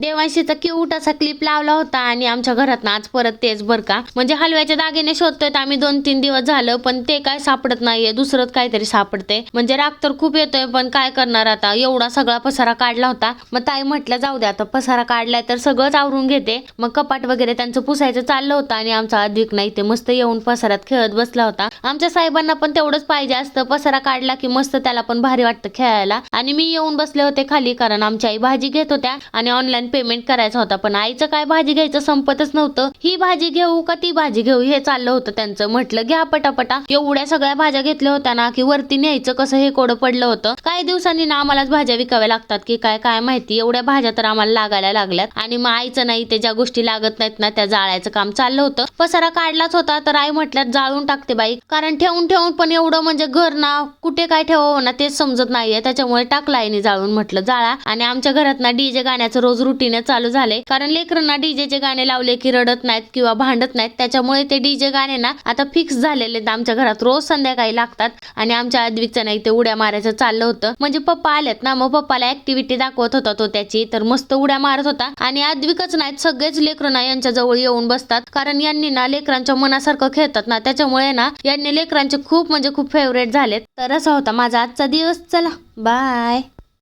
देवांशीचा cute असा clip लावला होता आणि आमच्या घरात आज परत तेच बरं का. म्हणजे हलव्याचे दागिने शोधतोय आम्ही दोन तीन दिवस झालं पण ते काय सापडत नाहीये. दुसरंच काहीतरी सापडते म्हणजे राग तर खूप येतोय पण काय करणार आता? एवढा सगळा पसारा काढला होता. मग ताई म्हटलं जाऊ दे आता पसारा काढलाय तर सगळंच आवरून घेते. मग कपाट वगैरे त्यांचं पुसायचं चाललं होतं आणि आमचा अद्विक नाही ते मस्त येऊन पसारात खेळत बसला होता. आमच्या साहेबांना पण तेवढंच पाहिजे असतं. पसारा काढला की मस्त त्याला पण भारी वाटतं खेळायला. आणि मी येऊन बसले होते खाली कारण आमची आई भाजी घेत होत्या आणि ऑनलाईन पेमेंट करायचा होता पण आईचं काय भाजी घ्यायचं संपतच नव्हतं. ही भाजी घेऊ का ती भाजी घेऊ हे चाललं होतं त्यांचं. म्हटलं घ्या पटापटा. एवढ्या सगळ्या भाज्या घेतल्या होत्या ना की वरती न्यायचं कसं हे कोडं पडलं होतं. काही दिवसांनी ना आम्हालाच भाज्या विकाव्या लागतात की काय काय माहिती? एवढ्या भाज्या तर आम्हाला लागायला लागल्यात. आणि मग आईचं नाही ते ज्या गोष्टी लागत नाहीत ना त्या जाळायचं काम चाललं होतं. पसारा काढलाच होता तर आई म्हटल्यात जाळून टाकते बाई. कारण ठेवून ठेवून पण एवढं म्हणजे घर ना कुठे काय ठेवावं ना तेच समजत नाहीये. त्याच्यामुळे टाकला आईने जाळून म्हटलं जाळा. आणि आमच्या घरात ना डीजे गाण्याचं रोज रुटीन चालू झाले. कारण लेकरांना डीजेचे गाणे लावले की रडत नाहीत किंवा भांडत नाहीत. त्याच्यामुळे ते डीजे गाणे ना आता फिक्स झालेले आहेत. आमच्या घरात रोज संध्याकाळी लागतात. आणि आमच्या अद्विकचं नाही ते उड्या मारायचं चाललं होतं. म्हणजे पप्पा आलेत ना मग पप्पाला ऍक्टिव्हिटी दाखवत होता तो त्याची. तर मस्त उड्या मारत होता. आणि अद्विकच नाहीत सगळेच लेकरांना यांच्या जवळ येऊन बसतात. कारण यांनी ना लेकरांच्या मनासारखं खेळतात ना. त्याच्यामुळे ना यांनी लेकरांचे खूप म्हणजे खूप फेवरेट झालेत. तर असा होता माझा आजचा दिवस. चला बाय